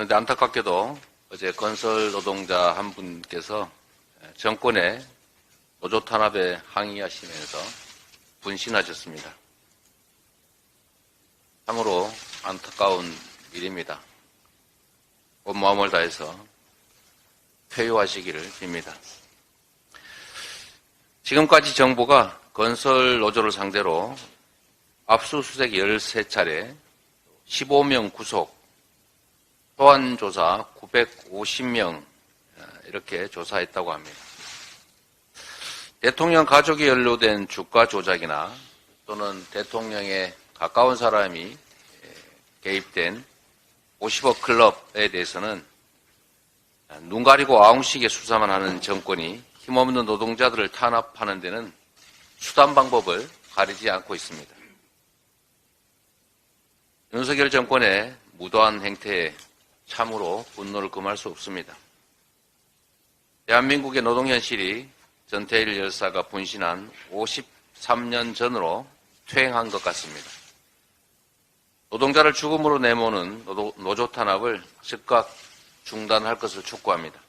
그런데 안타깝게도 어제 건설 노동자 한 분께서 정권의 노조 탄압에 항의하시면서 분신하셨습니다. 참으로 안타까운 일입니다. 온 마음을 다해서 퇴유하시기를 빕니다. 지금까지 정부가 건설 노조를 상대로 압수수색 13차례, 15명 구속, 소환 조사 950명 이렇게 조사했다고 합니다. 대통령 가족이 연루된 주가 조작이나 또는 대통령의 가까운 사람이 개입된 50억 클럽에 대해서는 눈 가리고 아웅식의 수사만 하는 정권이 힘없는 노동자들을 탄압하는 데는 수단 방법을 가리지 않고 있습니다. 윤석열 정권의 무도한 행태에 참으로 분노를 금할 수 없습니다. 대한민국의 노동 현실이 전태일 열사가 분신한 53년 전으로 퇴행한 것 같습니다. 노동자를 죽음으로 내모는 노조, 노조 탄압을 즉각 중단할 것을 촉구합니다.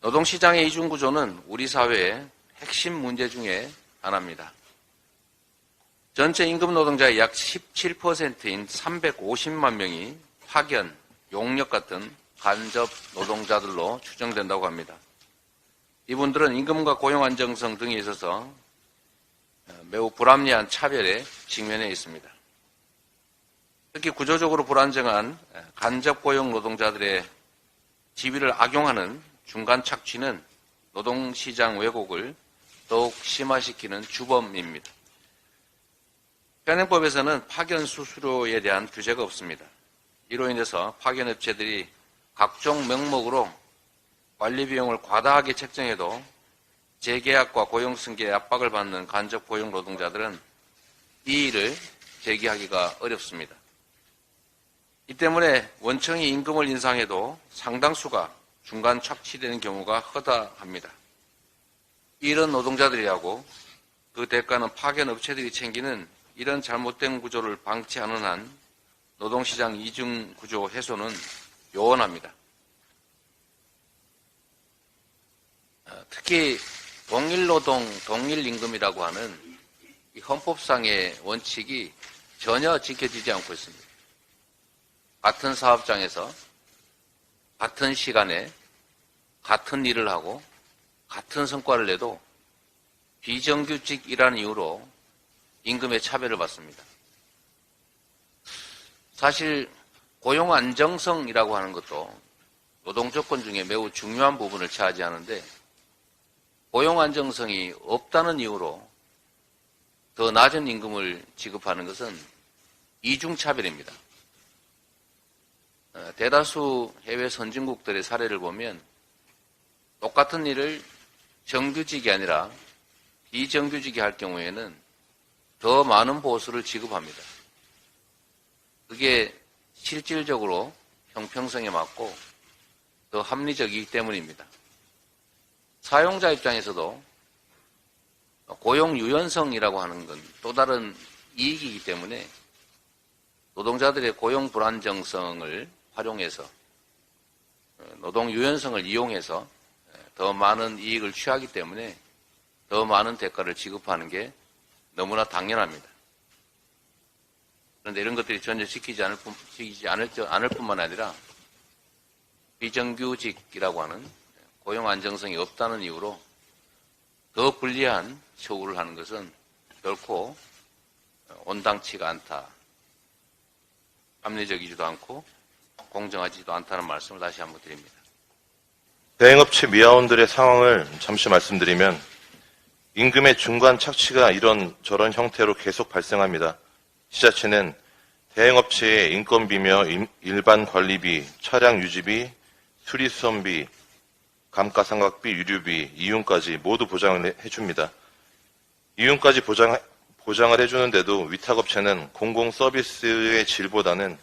노동시장의 이중구조는 우리 사회의 핵심 문제 중에 하나입니다. 전체 임금 노동자의 약 17%인 350만 명이 파견, 용역 같은 간접 노동자들로 추정된다고 합니다. 이분들은 임금과 고용 안정성 등에 있어서 매우 불합리한 차별에 직면해 있습니다. 특히 구조적으로 불안정한 간접 고용 노동자들의 지위를 악용하는 중간 착취는 노동시장 왜곡을 더욱 심화시키는 주범입니다. 현행법에서는 파견 수수료에 대한 규제가 없습니다. 이로 인해서 파견업체들이 각종 명목으로 관리 비용을 과다하게 책정해도 재계약과 고용 승계에 압박을 받는 간접 고용 노동자들은 이 일을 제기하기가 어렵습니다. 이 때문에 원청이 임금을 인상해도 상당수가 중간 착취되는 경우가 허다합니다. 이런 노동자들이라고 그 대가는 파견 업체들이 챙기는 이런 잘못된 구조를 방치하는 한 노동시장 이중 구조 해소는 요원합니다. 어, 특히 동일노동, 동일임금이라고 하는 이 헌법상의 원칙이 전혀 지켜지지 않고 있습니다. 같은 사업장에서 같은 시간에 같은 일을 하고 같은 성과를 내도 비정규직이라는 이유로 임금의 차별을 받습니다. 사실 고용 안정성이라고 하는 것도 노동 조건 중에 매우 중요한 부분을 차지하는데 고용 안정성이 없다는 이유로 더 낮은 임금을 지급하는 것은 이중차별입니다. 어, 대다수 해외 선진국들의 사례를 보면 똑같은 일을 정규직이 아니라 비정규직이 할 경우에는 더 많은 보수를 지급합니다. 그게 실질적으로 형평성에 맞고 더 합리적이기 때문입니다. 사용자 입장에서도 고용 유연성이라고 하는 건 또 다른 이익이기 때문에 노동자들의 고용 불안정성을 활용해서 노동 유연성을 이용해서 더 많은 이익을 취하기 때문에 더 많은 대가를 지급하는 게 너무나 당연합니다. 그런데 이런 것들이 전혀 지키지 않을, 뿐, 지키지 않을, 않을 뿐만 아니라 비정규직이라고 하는 고용 안정성이 없다는 이유로 더 불리한 처우를 하는 것은 결코 온당치가 않다. 합리적이지도 않고 공정하지도 않다는 말씀을 다시 한번 드립니다. 대행업체 미화원들의 상황을 잠시 말씀드리면 임금의 중간 착취가 이런 저런 형태로 계속 발생합니다. 지자체는 대행업체의 인건비며 일반 관리비, 차량 유지비, 수리수선비, 감가상각비, 유류비, 이윤까지 모두 보장을 해줍니다. 이윤까지 보장, 보장을 해주는데도 위탁업체는 공공 서비스의 질보다는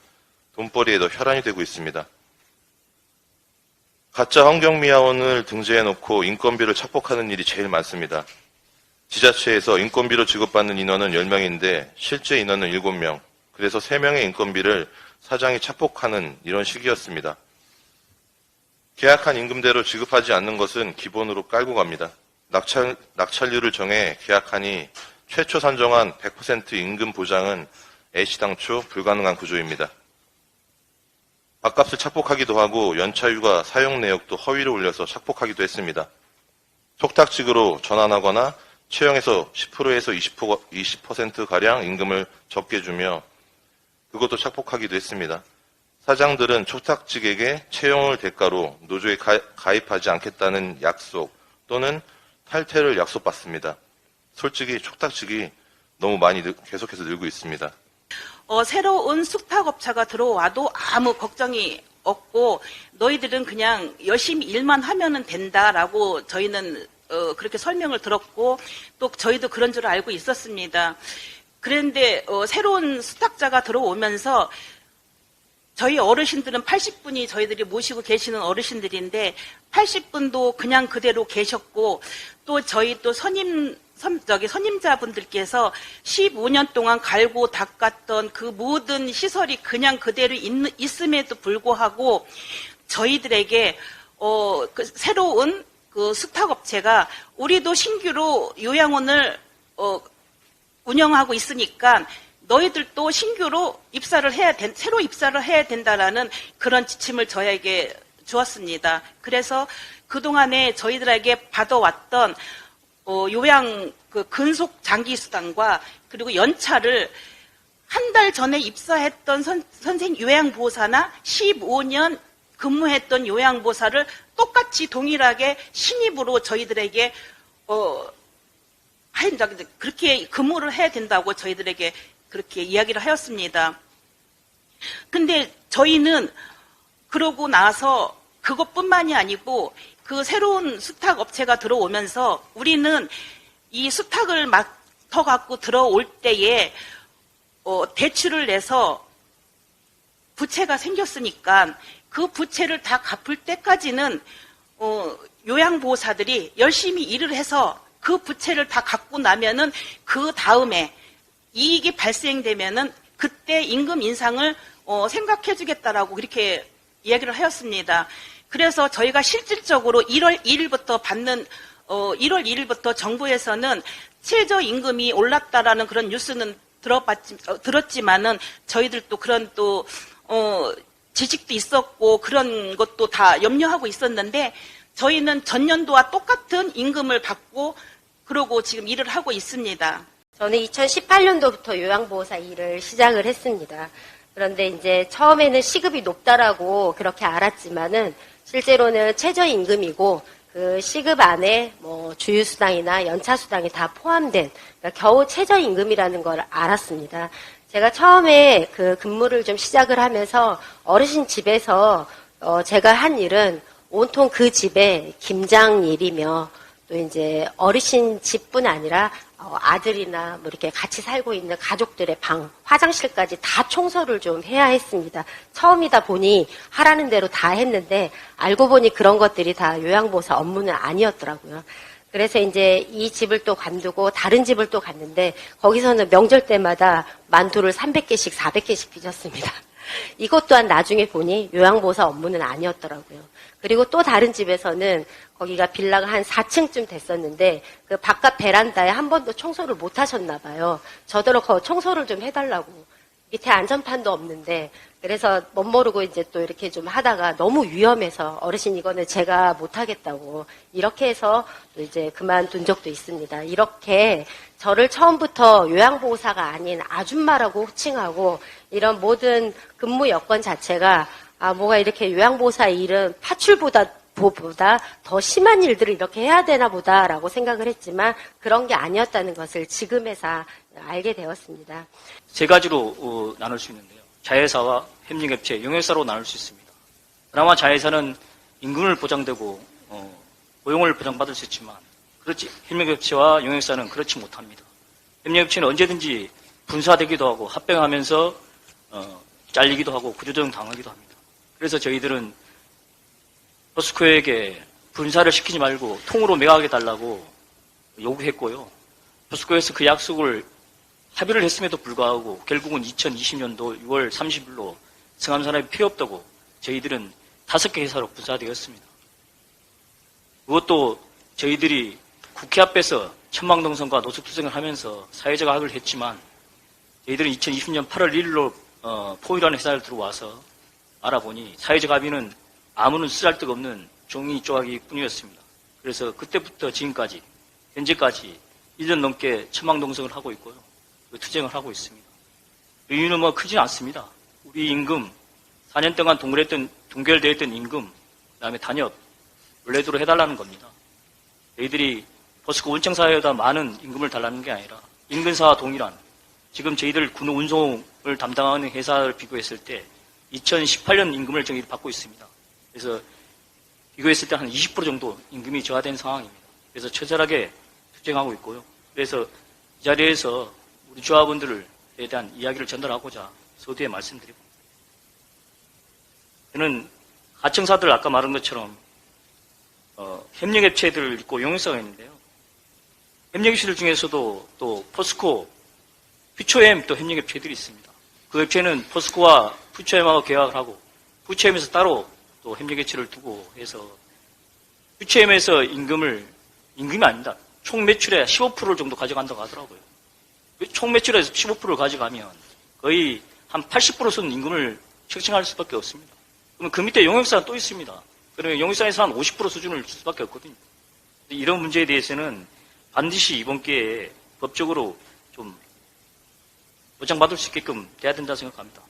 돈벌이에 더 혈안이 되고 있습니다. 가짜 환경미화원을 등재해놓고 인건비를 착복하는 일이 제일 많습니다. 지자체에서 인건비로 지급받는 인원은 10명인데 실제 인원은 7명. 그래서 3명의 인건비를 사장이 착복하는 이런 시기였습니다. 계약한 임금대로 지급하지 않는 것은 기본으로 깔고 갑니다. 낙찰, 낙찰률을 정해 계약하니 최초 산정한 100% 임금 보장은 애시당초 불가능한 구조입니다. 밥값을 착복하기도 하고 연차휴가 사용 내역도 허위로 올려서 착복하기도 했습니다. 속탁직으로 전환하거나 채용에서 10%에서 20%, 20%가량 임금을 적게 주며 그것도 착복하기도 했습니다. 사장들은 촉탁직에게 채용을 대가로 노조에 가, 가입하지 않겠다는 약속 또는 탈퇴를 약속받습니다. 솔직히 촉탁직이 너무 많이 늘- 계속해서 늘고 있습니다. 어, 새로운 숙탁업체가 들어와도 아무 걱정이 없고 너희들은 그냥 열심히 일만 하면은 된다라고 저희는 어, 그렇게 설명을 들었고 또 저희도 그런 줄 알고 있었습니다. 그런데 어, 새로운 수탁자가 들어오면서 저희 어르신들은 80분이 저희들이 모시고 계시는 어르신들인데 80분도 그냥 그대로 계셨고 또 저희 또 선임 선, 저기 선임자분들께서 15년 동안 갈고 닦았던 그 모든 시설이 그냥 그대로 있, 있음에도 불구하고 저희들에게 어, 그 새로운 그 수탁업체가 우리도 신규로 요양원을 어, 운영하고 있으니까 너희들도 신규로 입사를 해야 된, 새로 입사를 해야 된다라는 그런 지침을 저에게 주었습니다. 그래서 그동안에 저희들에게 받아왔던 어, 요양 그 근속 장기 수당과 그리고 연차를 한 달 전에 입사했던 선, 선생 요양보호사나 15년 근무했던 요양보호사를 똑같이 동일하게 신입으로 저희들에게 어, 한- 저기, 그렇게 근무를 해야 된다고 저희들에게 그렇게 이야기를 하였습니다. 근데 저희는 그러고 나서 그것뿐만이 아니고 그 새로운 수탁 업체가 들어오면서 우리는 이 수탁을 맡아 갖고 들어올 때에 어, 대출을 내서 부채가 생겼으니까 그 부채를 다 갚을 때까지는 어, 요양보호사들이 열심히 일을 해서 그 부채를 다 갚고 나면은 그 다음에 이익이 발생되면은 그때 임금 인상을 어, 생각해주겠다라고 그렇게 이야기를 하였습니다. 그래서 저희가 실질적으로 1월 1일부터 받는 어, 1월 1일부터 정부에서는 최저 임금이 올랐다라는 그런 뉴스는 들어봤지, 어, 들었지만은 저희들도 그런 또 어, 지식도 있었고 그런 것도 다 염려하고 있었는데 저희는 전년도와 똑같은 임금을 받고 그러고 지금 일을 하고 있습니다. 저는 2018년도부터 요양보호사 일을 시작을 했습니다. 그런데 이제 처음에는 시급이 높다라고 그렇게 알았지만은 실제로는 최저임금이고 그 시급 안에 뭐 주유수당이나 연차수당이 다 포함된 그러니까 겨우 최저임금이라는 걸 알았습니다. 제가 처음에 그 근무를 좀 시작을 하면서 어르신 집에서 어 제가 한 일은 온통 그 집의 김장 일이며 또 이제 어르신 집뿐 아니라 어, 아들이나 뭐 이렇게 같이 살고 있는 가족들의 방, 화장실까지 다 청소를 좀 해야 했습니다. 처음이다 보니 하라는 대로 다 했는데 알고 보니 그런 것들이 다 요양보호사 업무는 아니었더라고요. 그래서 이제 이 집을 또 관두고 다른 집을 또 갔는데 거기서는 명절 때마다 만두를 300개씩, 400개씩 빚었습니다. 이것 또한 나중에 보니 요양보호사 업무는 아니었더라고요. 그리고 또 다른 집에서는 거기가 빌라가 한 4층쯤 됐었는데 그 바깥 베란다에 한 번도 청소를 못 하셨나 봐요. 저더러 거 청소를 좀 해달라고. 밑에 안전판도 없는데 그래서 멋 모르고 이제 또 이렇게 좀 하다가 너무 위험해서 어르신 이거는 제가 못하겠다고 이렇게 해서 또 이제 그만둔 적도 있습니다. 이렇게 저를 처음부터 요양보호사가 아닌 아줌마라고 호칭하고 이런 모든 근무 여건 자체가 아 뭐가 이렇게 요양보호사 일은 파출보다 보다 더 심한 일들을 이렇게 해야 되나 보다라고 생각을 했지만 그런 게 아니었다는 것을 지금에서 알게 되었습니다. 세 가지로 어, 나눌 수 있는데요. 자회사와 협력업체, 용역사로 나눌 수 있습니다. 그나마 자회사는 임금을 보장되고 어, 고용을 보장받을 수 있지만 그렇지 협력업체와 용역사는 그렇지 못합니다. 협력업체는 언제든지 분사되기도 하고 합병하면서 어, 잘리기도 하고 구조조정 당하기도 합니다. 그래서 저희들은 포스코에게 분사를 시키지 말고 통으로 매각해 달라고 요구했고요. 포스코에서 그 약속을 합의를 했음에도 불구하고 결국은 2020년도 6월 30일로 성함 산업이 필요 없다고 저희들은 다섯 개 회사로 분사되었습니다. 그것도 저희들이 국회 앞에서 천망동선과 노숙투쟁을 하면서 사회적 악을 했지만 저희들은 2020년 8월 1일로 어, 포유라는 회사를 들어와서 알아보니 사회적 합의는 아무런 쓰잘데가 없는 종이 조각이 뿐이었습니다. 그래서 그때부터 지금까지 현재까지 1년 넘게 천망동성을 하고 있고요. 그 투쟁을 하고 있습니다. 그 이유는 뭐 크진 않습니다. 우리 임금 4년 동안 동결했던 동결되었던 임금 그 다음에 단협 원래대로 해달라는 겁니다. 저희들이 버스코 운청사회보다 많은 임금을 달라는 게 아니라 인근사와 동일한 지금 저희들 군 운송을 담당하는 회사를 비교했을 때 2018년 임금을 저희들이 받고 있습니다. 그래서 비교했을 때 한 20% 정도 임금이 저하된 상황입니다. 그래서 처절하게 투쟁하고 있고요. 그래서 이 자리에서 조합원들에 대한 이야기를 전달하고자 서두에 말씀드리고 저는 하청사들 아까 말한 것처럼 어, 협력업체들을 있고 용역사가 있는데요. 협력업체들 중에서도 또 포스코, 퓨처엠 또 협력업체들이 있습니다. 그 업체는 포스코와 퓨처엠하고 계약을 하고 퓨처엠에서 따로 또 협력업체를 두고 해서 퓨처엠에서 임금을 임금이 아닙니다. 총 매출의 15% 정도 가져간다고 하더라고요. 총 매출에서 15%를 가져가면 거의 한 80% 수는 임금을 책정할 수밖에 없습니다. 그러면 그 밑에 용역사가 또 있습니다. 그러면 용역사에서 한 50% 수준을 줄 수밖에 없거든요. 이런 문제에 대해서는 반드시 이번 기회에 법적으로 좀 보장받을 수 있게끔 돼야 된다 생각합니다.